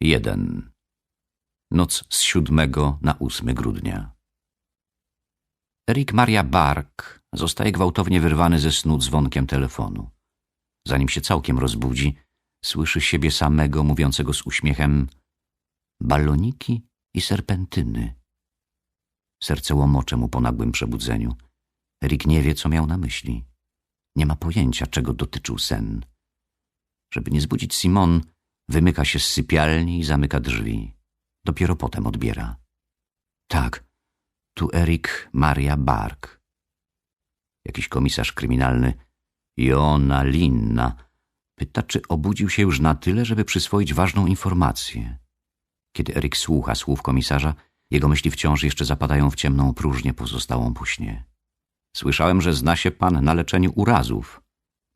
1. Noc z 7 na 8 grudnia. Erik Maria Bark zostaje gwałtownie wyrwany ze snu dzwonkiem telefonu. Zanim się całkiem rozbudzi, słyszy siebie samego mówiącego z uśmiechem baloniki i serpentyny. Serce łomocze mu po nagłym przebudzeniu. Erik nie wie, co miał na myśli. Nie ma pojęcia, czego dotyczył sen. Żeby nie zbudzić Simon, Wymyka się z sypialni i zamyka drzwi. Dopiero potem odbiera. Tak, tu Erik Maria Bark. Jakiś komisarz kryminalny, Joona Linna, pyta, czy obudził się już na tyle, żeby przyswoić ważną informację. Kiedy Erik słucha słów komisarza, jego myśli wciąż jeszcze zapadają w ciemną próżnię pozostałą po śnie. Słyszałem, że zna się pan na leczeniu urazów,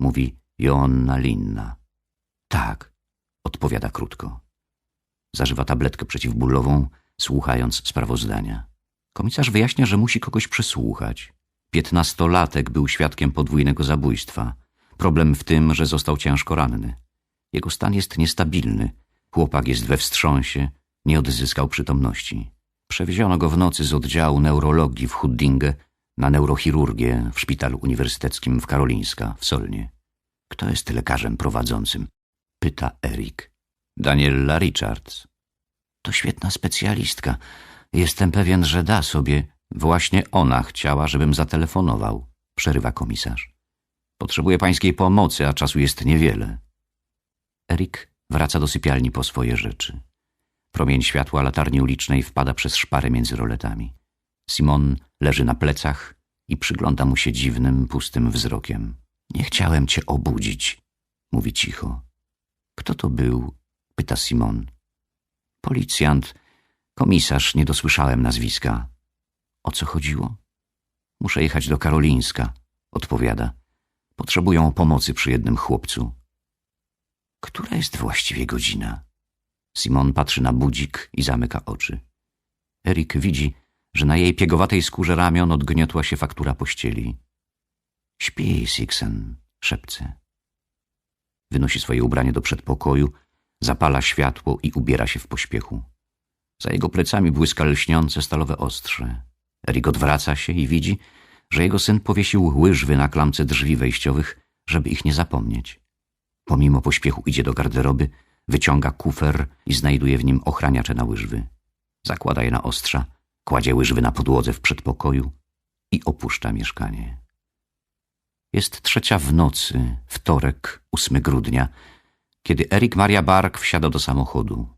mówi Joonna Linna. Tak, Odpowiada krótko. Zażywa tabletkę przeciwbólową, słuchając sprawozdania. Komisarz wyjaśnia, że musi kogoś przesłuchać. Piętnastolatek był świadkiem podwójnego zabójstwa. Problem w tym, że został ciężko ranny. Jego stan jest niestabilny. Chłopak jest we wstrząsie, nie odzyskał przytomności. Przewieziono go w nocy z oddziału neurologii w Huddinge na neurochirurgię w szpitalu uniwersyteckim w Karolińska w Solnie. Kto jest lekarzem prowadzącym? Pyta Erik. Daniela Richards. To świetna specjalistka. Jestem pewien, że da sobie. Właśnie ona chciała, żebym zatelefonował. Przerywa komisarz. Potrzebuję pańskiej pomocy, a czasu jest niewiele. Erik wraca do sypialni po swoje rzeczy. Promień światła latarni ulicznej wpada przez szparę między roletami. Simon leży na plecach i przygląda mu się dziwnym, pustym wzrokiem. Nie chciałem cię obudzić, mówi cicho. Kto to był? pyta Simon. Policjant, komisarz, nie dosłyszałem nazwiska. O co chodziło? Muszę jechać do Karolińska, odpowiada. Potrzebują pomocy przy jednym chłopcu. Która jest właściwie godzina? Simon patrzy na budzik i zamyka oczy. Erik widzi, że na jej piegowatej skórze ramion odgniotła się faktura pościeli. Śpi, Sixen, szepce. Wynosi swoje ubranie do przedpokoju, zapala światło i ubiera się w pośpiechu. Za jego plecami błyska lśniące stalowe ostrze. Erik odwraca się i widzi, że jego syn powiesił łyżwy na klamce drzwi wejściowych, żeby ich nie zapomnieć. Pomimo pośpiechu idzie do garderoby, wyciąga kufer i znajduje w nim ochraniacze na łyżwy. Zakłada je na ostrza, kładzie łyżwy na podłodze w przedpokoju i opuszcza mieszkanie. Jest trzecia w nocy, wtorek, 8 grudnia, kiedy Erik Maria Bark wsiada do samochodu.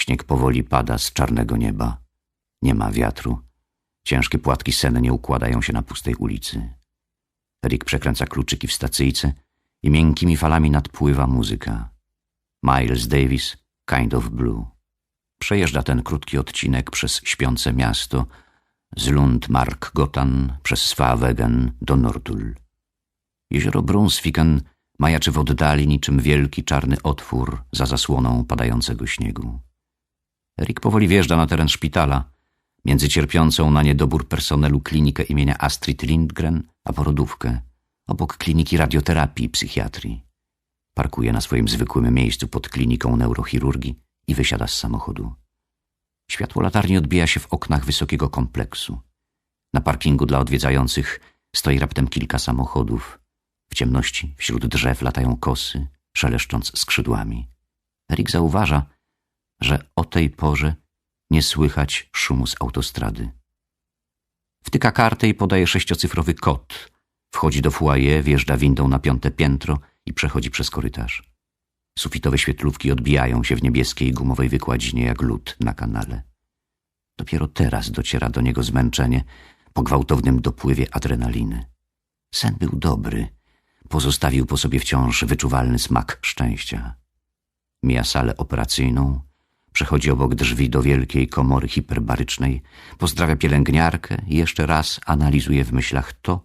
Śnieg powoli pada z czarnego nieba. Nie ma wiatru. Ciężkie płatki senne układają się na pustej ulicy. Erik przekręca kluczyki w stacyjce i miękkimi falami nadpływa muzyka. Miles Davis, Kind of Blue. Przejeżdża ten krótki odcinek przez śpiące miasto z Lund Mark Gotan przez Svavegen do Nortul. Jezioro Brunsviken majaczy w oddali niczym wielki czarny otwór za zasłoną padającego śniegu. Erik powoli wjeżdża na teren szpitala, między cierpiącą na niedobór personelu klinikę imienia Astrid Lindgren, a porodówkę, obok kliniki radioterapii i psychiatrii. Parkuje na swoim zwykłym miejscu pod kliniką neurochirurgii i wysiada z samochodu. Światło latarni odbija się w oknach wysokiego kompleksu. Na parkingu dla odwiedzających stoi raptem kilka samochodów, ciemności wśród drzew latają kosy, szeleszcząc skrzydłami. Erik zauważa, że o tej porze nie słychać szumu z autostrady. Wtyka kartę i podaje sześciocyfrowy kod. Wchodzi do foyer, wjeżdża windą na piąte piętro i przechodzi przez korytarz. Sufitowe świetlówki odbijają się w niebieskiej gumowej wykładzinie jak lód na kanale. Dopiero teraz dociera do niego zmęczenie po gwałtownym dopływie adrenaliny. Sen był dobry, Pozostawił po sobie wciąż wyczuwalny smak szczęścia. Mija salę operacyjną, przechodzi obok drzwi do wielkiej komory hiperbarycznej, pozdrawia pielęgniarkę i jeszcze raz analizuje w myślach to,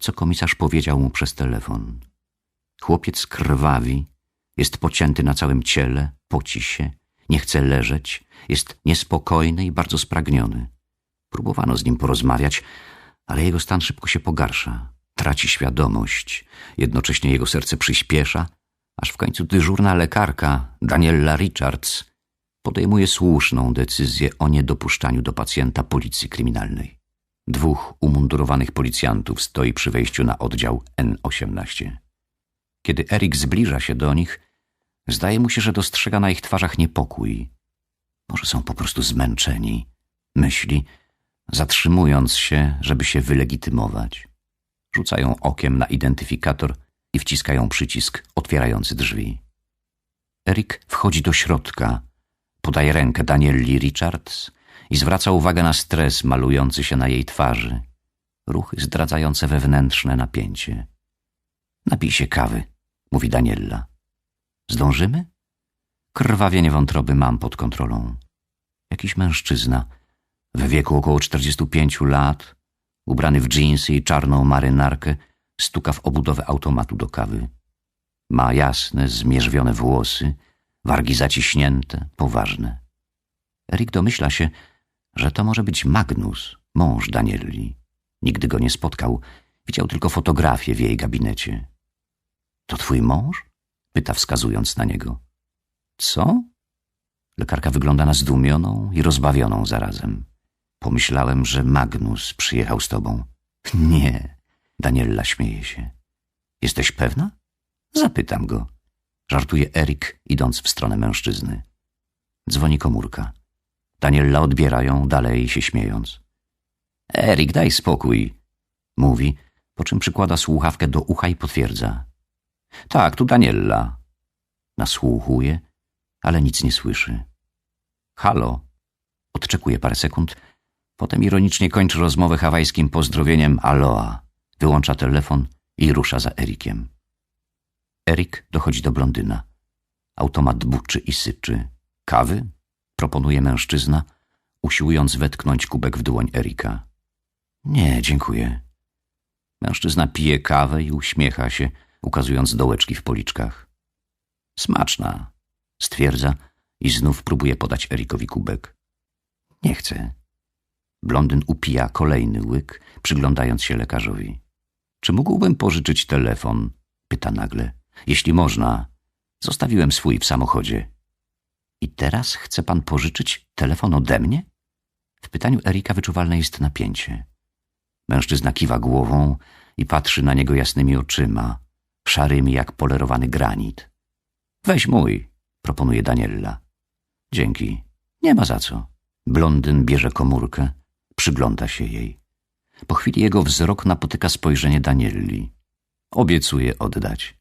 co komisarz powiedział mu przez telefon. Chłopiec krwawi, jest pocięty na całym ciele, poci się, nie chce leżeć, jest niespokojny i bardzo spragniony. Próbowano z nim porozmawiać, ale jego stan szybko się pogarsza. Traci świadomość, jednocześnie jego serce przyspiesza, aż w końcu dyżurna lekarka, Daniela Richards, podejmuje słuszną decyzję o niedopuszczaniu do pacjenta policji kryminalnej. Dwóch umundurowanych policjantów stoi przy wejściu na oddział N18. Kiedy Erik zbliża się do nich, zdaje mu się, że dostrzega na ich twarzach niepokój. Może są po prostu zmęczeni, myśli, zatrzymując się, żeby się wylegitymować. Rzucają okiem na identyfikator i wciskają przycisk otwierający drzwi. Erik wchodzi do środka, podaje rękę Danieli Richards i zwraca uwagę na stres malujący się na jej twarzy, ruchy zdradzające wewnętrzne napięcie. Napij się kawy, mówi Daniella. Zdążymy? Krwawienie wątroby mam pod kontrolą. Jakiś mężczyzna w wieku około 45 lat, ubrany w dżinsy i czarną marynarkę, stuka w obudowę automatu do kawy. Ma jasne, zmierzwione włosy, wargi zaciśnięte, poważne. Erik domyśla się, że to może być Magnus, mąż Danieli. Nigdy go nie spotkał, widział tylko fotografię w jej gabinecie. To twój mąż? pyta wskazując na niego. Co? Lekarka wygląda na zdumioną i rozbawioną zarazem. Pomyślałem, że Magnus przyjechał z tobą. Nie, Daniela śmieje się. Jesteś pewna? Zapytam go. Żartuje Erik, idąc w stronę mężczyzny. Dzwoni komórka. Daniela odbiera ją, dalej się śmiejąc. Erik, daj spokój, mówi, po czym przykłada słuchawkę do ucha i potwierdza. Tak, tu Daniela. Nasłuchuje, ale nic nie słyszy. Halo. Odczekuje parę sekund, potem ironicznie kończy rozmowę hawajskim pozdrowieniem aloa. Wyłącza telefon i rusza za Erikiem. Erik dochodzi do blondyna. Automat buczy i syczy. Kawy? Proponuje mężczyzna, usiłując wetknąć kubek w dłoń Erika. Nie, dziękuję. Mężczyzna pije kawę i uśmiecha się, ukazując dołeczki w policzkach. Smaczna, stwierdza i znów próbuje podać Erikowi kubek. Nie chcę. Blondyn upija kolejny łyk, przyglądając się lekarzowi. Czy mógłbym pożyczyć telefon? Pyta nagle. Jeśli można. Zostawiłem swój w samochodzie. I teraz chce pan pożyczyć telefon ode mnie? W pytaniu Erika wyczuwalne jest napięcie. Mężczyzna kiwa głową i patrzy na niego jasnymi oczyma, szarymi jak polerowany granit. Weź mój, proponuje Daniella. Dzięki. Nie ma za co. Blondyn bierze komórkę, przygląda się jej. Po chwili jego wzrok napotyka spojrzenie Danielli. Obiecuje oddać.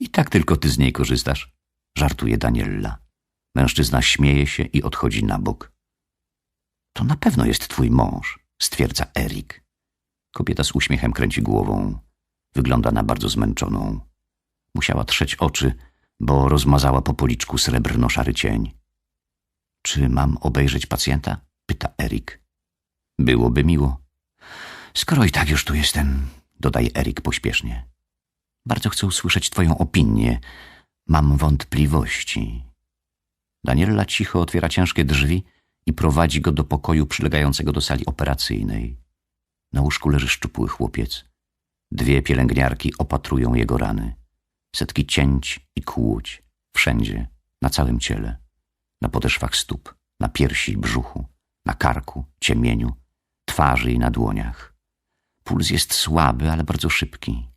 I tak tylko ty z niej korzystasz, żartuje Daniella. Mężczyzna śmieje się i odchodzi na bok. To na pewno jest twój mąż, stwierdza Erik. Kobieta z uśmiechem kręci głową. Wygląda na bardzo zmęczoną. Musiała trzeć oczy, bo rozmazała po policzku srebrno-szary cień. Czy mam obejrzeć pacjenta? pyta Erik. Byłoby miło. Skoro i tak już tu jestem, dodaje Erik pośpiesznie. Bardzo chcę usłyszeć twoją opinię. Mam wątpliwości. Daniela cicho otwiera ciężkie drzwi i prowadzi go do pokoju przylegającego do sali operacyjnej. Na łóżku leży szczupły chłopiec. Dwie pielęgniarki opatrują jego rany. Setki cięć i kłuć. Wszędzie, na całym ciele. Na podeszwach stóp, na piersi i brzuchu, na karku, ciemieniu, twarzy i na dłoniach. Puls jest słaby, ale bardzo szybki.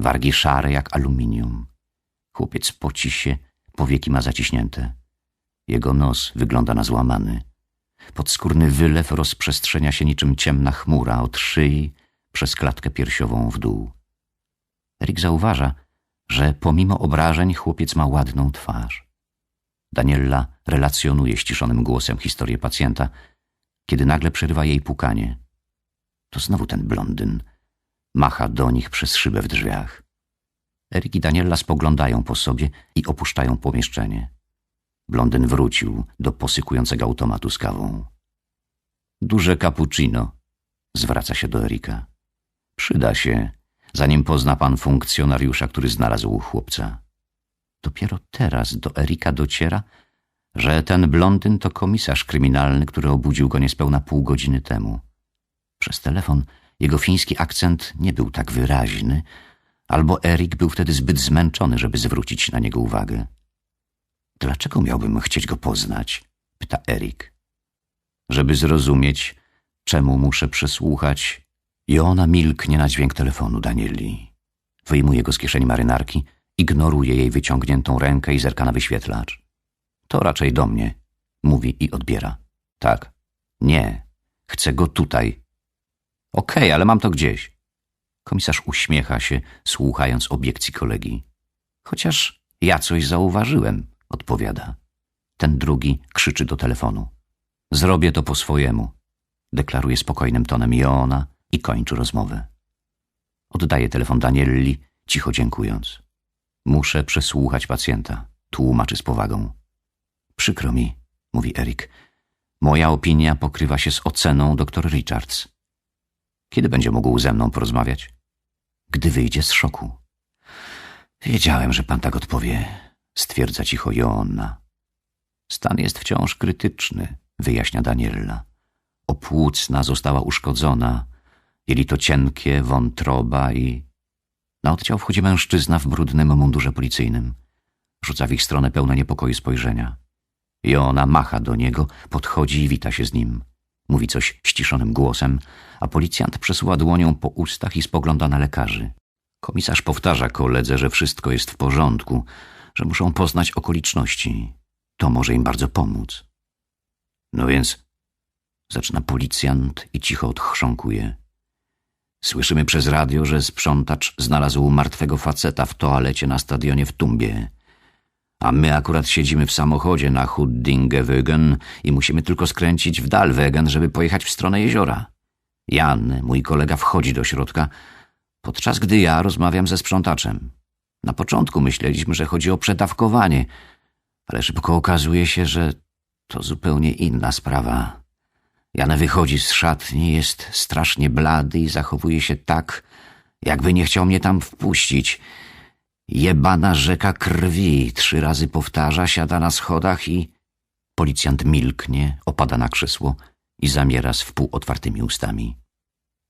Wargi szare jak aluminium. Chłopiec poci się, powieki ma zaciśnięte. Jego nos wygląda na złamany. Podskórny wylew rozprzestrzenia się niczym ciemna chmura od szyi przez klatkę piersiową w dół. Erik zauważa, że pomimo obrażeń chłopiec ma ładną twarz. Daniella relacjonuje ściszonym głosem historię pacjenta, kiedy nagle przerywa jej pukanie. To znowu ten blondyn. Macha do nich przez szybę w drzwiach. Erik i Daniela spoglądają po sobie i opuszczają pomieszczenie. Blondyn wrócił do posykującego automatu z kawą. Duże cappuccino, zwraca się do Erika. Przyda się, zanim pozna pan funkcjonariusza, który znalazł chłopca. Dopiero teraz do Erika dociera, że ten blondyn to komisarz kryminalny, który obudził go niespełna pół godziny temu. Przez telefon jego fiński akcent nie był tak wyraźny, albo Erik był wtedy zbyt zmęczony, żeby zwrócić na niego uwagę. Dlaczego miałbym chcieć go poznać? pyta Erik. Żeby zrozumieć, czemu muszę przesłuchać. I ona milknie na dźwięk telefonu Danieli. Wyjmuje go z kieszeni marynarki, ignoruje jej wyciągniętą rękę i zerka na wyświetlacz. To raczej do mnie, mówi i odbiera. Tak. Nie. Chcę go tutaj. Okej, okay, ale mam to gdzieś. Komisarz uśmiecha się, słuchając obiekcji kolegi. Chociaż ja coś zauważyłem, odpowiada. Ten drugi krzyczy do telefonu. Zrobię to po swojemu, deklaruje spokojnym tonem Joona i kończy rozmowę. Oddaje telefon Danielli, cicho dziękując. Muszę przesłuchać pacjenta, tłumaczy z powagą. Przykro mi, mówi Erik. Moja opinia pokrywa się z oceną dr Richards. Kiedy będzie mógł ze mną porozmawiać? Gdy wyjdzie z szoku. Wiedziałem, że pan tak odpowie, stwierdza cicho Joanna. Stan jest wciąż krytyczny, wyjaśnia Daniela. Opłucna została uszkodzona, jelito cienkie, wątroba i... Na oddział wchodzi mężczyzna w brudnym mundurze policyjnym. Rzuca w ich stronę pełne niepokoju spojrzenia. Joona macha do niego, podchodzi i wita się z nim. Mówi coś ściszonym głosem, a policjant przesuwa dłonią po ustach i spogląda na lekarzy. Komisarz powtarza koledze, że wszystko jest w porządku, że muszą poznać okoliczności. To może im bardzo pomóc. No więc, zaczyna policjant i cicho odchrząkuje. Słyszymy przez radio, że sprzątacz znalazł martwego faceta w toalecie na stadionie w Tumbie. A my akurat siedzimy w samochodzie na Huddingewegen i musimy tylko skręcić w Dalwegen, żeby pojechać w stronę jeziora. Jan, mój kolega, wchodzi do środka, podczas gdy ja rozmawiam ze sprzątaczem. Na początku myśleliśmy, że chodzi o przedawkowanie, ale szybko okazuje się, że to zupełnie inna sprawa. Jan wychodzi z szatni, jest strasznie blady i zachowuje się tak, jakby nie chciał mnie tam wpuścić. Jebana rzeka krwi, trzy razy powtarza, siada na schodach i... Policjant milknie, opada na krzesło i zamiera z wpół otwartymi ustami.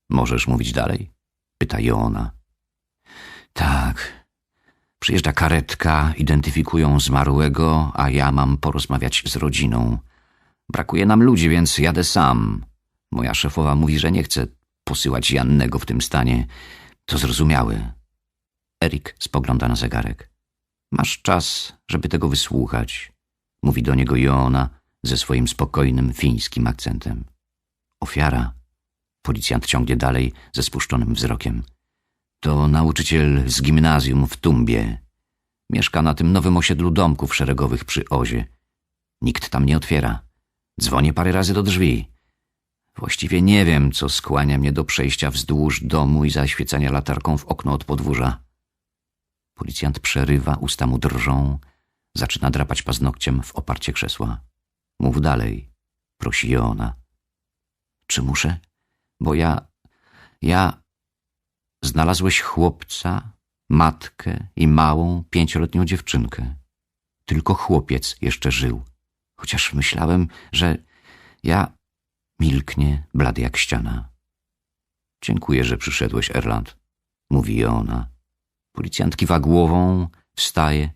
Możesz mówić dalej? Pyta Joona. Tak. Przyjeżdża karetka, identyfikują zmarłego, a ja mam porozmawiać z rodziną. Brakuje nam ludzi, więc jadę sam. Moja szefowa mówi, że nie chce posyłać Jannego w tym stanie. To zrozumiałe. Erik spogląda na zegarek. Masz czas, żeby tego wysłuchać, mówi do niego Joona ze swoim spokojnym fińskim akcentem. Ofiara, policjant ciągnie dalej ze spuszczonym wzrokiem. To nauczyciel z gimnazjum w Tumbie. Mieszka na tym nowym osiedlu domków szeregowych przy Ozie. Nikt tam nie otwiera. Dzwonię parę razy do drzwi. Właściwie nie wiem, co skłania mnie do przejścia wzdłuż domu i zaświecania latarką w okno od podwórza. Policjant przerywa, usta mu drżą, zaczyna drapać paznokciem w oparcie krzesła. Mów dalej, prosi ona. Czy muszę? Bo ja... ja... Znalazłeś chłopca, matkę i małą, pięcioletnią dziewczynkę. Tylko chłopiec jeszcze żył. Chociaż myślałem, że ja... Milknie, blady jak ściana. Dziękuję, że przyszedłeś, Erland, mówi ona. Policjant kiwa głową, wstaje,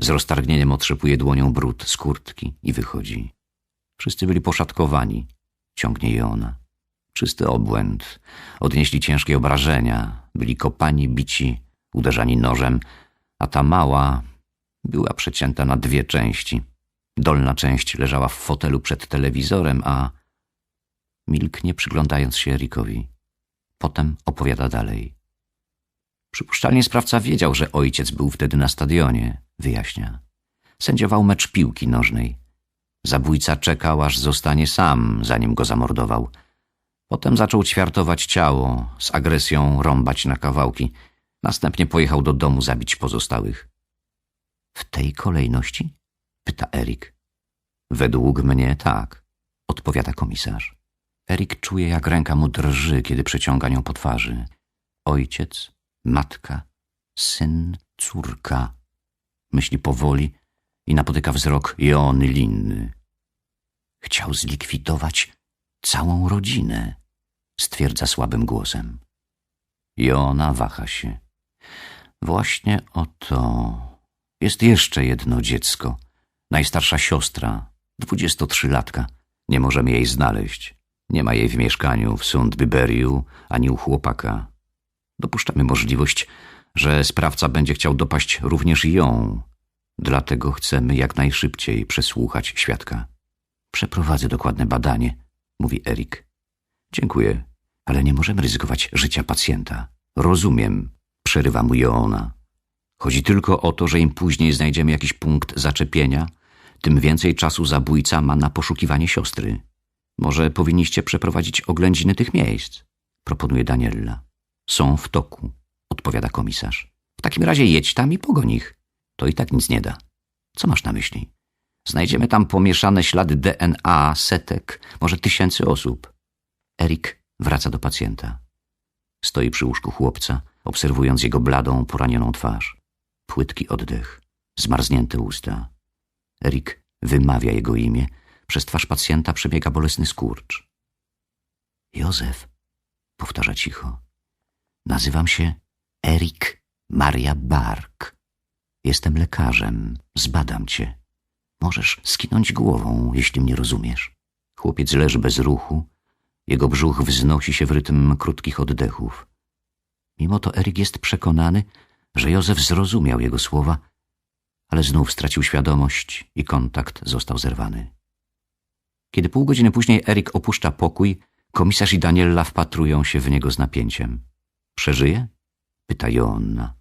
z roztargnieniem otrzepuje dłonią brud z kurtki i wychodzi. Wszyscy byli poszatkowani, ciągnie je ona. Czysty obłęd. Odnieśli ciężkie obrażenia, byli kopani, bici, uderzani nożem, a ta mała była przecięta na dwie części. Dolna część leżała w fotelu przed telewizorem, a milknie przyglądając się Erikowi. Potem opowiada dalej. Przypuszczalnie sprawca wiedział, że ojciec był wtedy na stadionie, wyjaśnia. Sędziował mecz piłki nożnej. Zabójca czekał, aż zostanie sam, zanim go zamordował. Potem zaczął ćwiartować ciało, z agresją rąbać na kawałki. Następnie pojechał do domu zabić pozostałych. W tej kolejności? Pyta Erik. Według mnie tak, odpowiada komisarz. Erik czuje, jak ręka mu drży, kiedy przeciąga nią po twarzy. Ojciec, matka, syn, córka. Myśli powoli i napotyka wzrok Joony Linny. Chciał zlikwidować całą rodzinę, stwierdza słabym głosem. Joona waha się. Właśnie oto jest jeszcze jedno dziecko, Najstarsza siostra, dwudziestotrzylatka. Nie możemy jej znaleźć. Nie ma jej w mieszkaniu w Sundbyberiu ani u chłopaka. Dopuszczamy możliwość, że sprawca będzie chciał dopaść również ją. Dlatego chcemy jak najszybciej przesłuchać świadka. Przeprowadzę dokładne badanie, mówi Erik. Dziękuję, ale nie możemy ryzykować życia pacjenta. Rozumiem, przerywa mu Joona. Chodzi tylko o to, że im później znajdziemy jakiś punkt zaczepienia, tym więcej czasu zabójca ma na poszukiwanie siostry. Może powinniście przeprowadzić oględziny tych miejsc, proponuje Daniella. Są w toku, odpowiada komisarz. W takim razie jedź tam i pogoń ich. To i tak nic nie da. Co masz na myśli? Znajdziemy tam pomieszane ślady DNA setek, może tysięcy osób. Erik wraca do pacjenta. Stoi przy łóżku chłopca, obserwując jego bladą, poranioną twarz. Płytki oddech, zmarznięte usta. Erik wymawia jego imię. Przez twarz pacjenta przebiega bolesny skurcz. Józef, powtarza cicho. Nazywam się Erik Maria Bark. Jestem lekarzem. Zbadam cię. Możesz skinąć głową, jeśli mnie rozumiesz. Chłopiec leży bez ruchu. Jego brzuch wznosi się w rytm krótkich oddechów. Mimo to Erik jest przekonany, że Józef zrozumiał jego słowa, ale znów stracił świadomość i kontakt został zerwany. Kiedy pół godziny później Erik opuszcza pokój, komisarz i Daniela wpatrują się w niego z napięciem. Przeżyje? Pyta Joanna.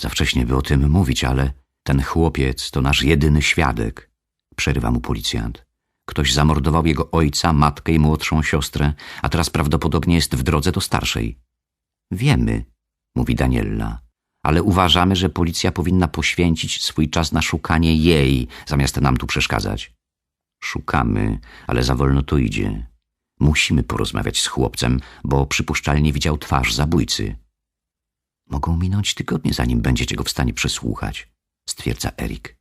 Za wcześnie by o tym mówić, ale ten chłopiec to nasz jedyny świadek, przerywa mu policjant. Ktoś zamordował jego ojca, matkę i młodszą siostrę, a teraz prawdopodobnie jest w drodze do starszej. Wiemy, mówi Daniela, ale uważamy, że policja powinna poświęcić swój czas na szukanie jej, zamiast nam tu przeszkadzać. Szukamy, ale za wolno to idzie. Musimy porozmawiać z chłopcem, bo przypuszczalnie widział twarz zabójcy. Mogą minąć tygodnie, zanim będziecie go w stanie przesłuchać, stwierdza Erik.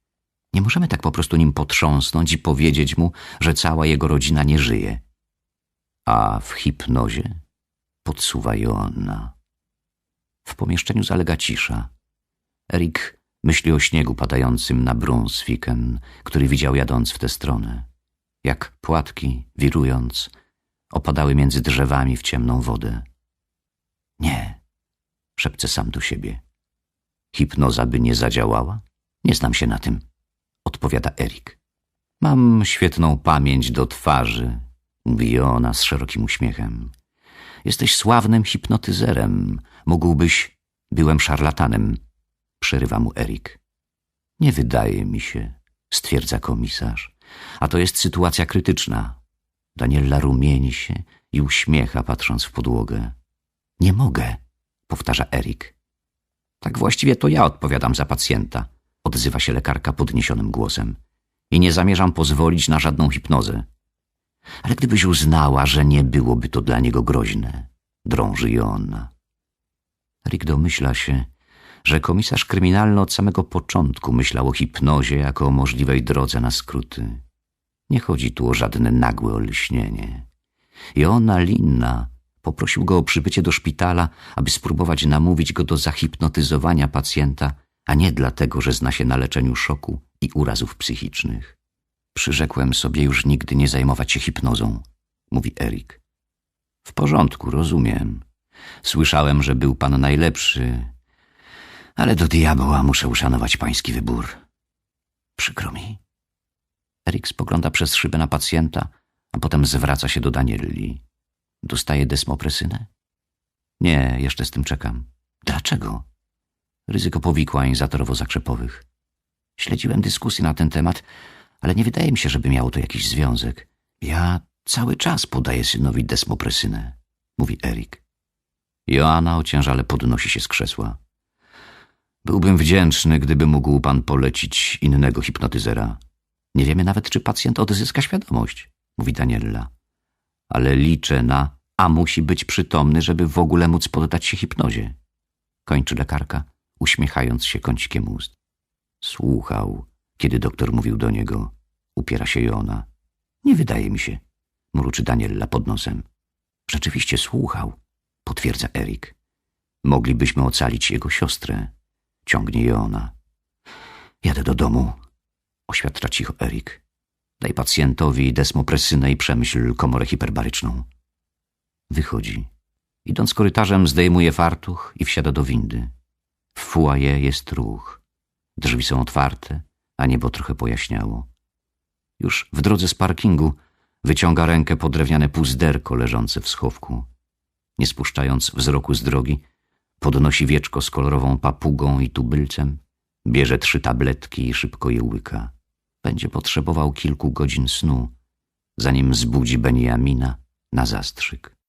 Nie możemy tak po prostu nim potrząsnąć i powiedzieć mu, że cała jego rodzina nie żyje. A w hipnozie podsuwa Joanna. W pomieszczeniu zalega cisza. Erik myśli o śniegu padającym na Brunsviken, który widział jadąc w tę stronę. Jak płatki, wirując, opadały między drzewami w ciemną wodę. Nie, szepce sam do siebie. Hipnoza by nie zadziałała? Nie znam się na tym, odpowiada Erik. Mam świetną pamięć do twarzy, mówi ona z szerokim uśmiechem. Jesteś sławnym hipnotyzerem. Mógłbyś... Byłem szarlatanem, przerywa mu Erik. Nie wydaje mi się, stwierdza komisarz. A to jest sytuacja krytyczna. Daniela rumieni się i uśmiecha, patrząc w podłogę. Nie mogę, powtarza Erik. Tak właściwie to ja odpowiadam za pacjenta, odzywa się lekarka podniesionym głosem. I nie zamierzam pozwolić na żadną hipnozę. Ale gdybyś uznała, że nie byłoby to dla niego groźne, drąży Joanna. Rick domyśla się, że komisarz kryminalny od samego początku myślał o hipnozie jako o możliwej drodze na skróty. Nie chodzi tu o żadne nagłe olśnienie. Joanna Linna poprosił go o przybycie do szpitala, aby spróbować namówić go do zahipnotyzowania pacjenta, a nie dlatego, że zna się na leczeniu szoku i urazów psychicznych. Przyrzekłem sobie już nigdy nie zajmować się hipnozą, mówi Erik. W porządku, rozumiem. Słyszałem, że był pan najlepszy, ale do diabła muszę uszanować pański wybór. Przykro mi. Erik spogląda przez szybę na pacjenta, a potem zwraca się do Danieli. Dostaje desmopresynę? Nie, jeszcze z tym czekam. Dlaczego? Ryzyko powikłań zatorowo-zakrzepowych. Śledziłem dyskusję na ten temat, ale nie wydaje mi się, żeby miało to jakiś związek. Ja cały czas podaję synowi desmopresynę, mówi Erik. Joanna ociężale podnosi się z krzesła. Byłbym wdzięczny, gdyby mógł pan polecić innego hipnotyzera. Nie wiemy nawet, czy pacjent odzyska świadomość, mówi Daniela. Ale liczę na, a musi być przytomny, żeby w ogóle móc poddać się hipnozie. Kończy lekarka, uśmiechając się kącikiem ust. Słuchał, kiedy doktor mówił do niego. Upiera się Jona. Nie wydaje mi się, mruczy Daniela pod nosem. Rzeczywiście słuchał, potwierdza Erik. Moglibyśmy ocalić jego siostrę, ciągnie Jona. Jadę do domu. Oświadcza cicho Erik. Daj pacjentowi desmopresynę i przemyśl komorę hiperbaryczną. Wychodzi. Idąc korytarzem zdejmuje fartuch i wsiada do windy. W fuaje jest ruch. Drzwi są otwarte, a niebo trochę pojaśniało. Już w drodze z parkingu wyciąga rękę po drewniane puzderko leżące w schowku. Nie spuszczając wzroku z drogi, podnosi wieczko z kolorową papugą i tubylcem, bierze trzy tabletki i szybko je łyka. Będzie potrzebował kilku godzin snu, zanim zbudzi Beniamina na zastrzyk.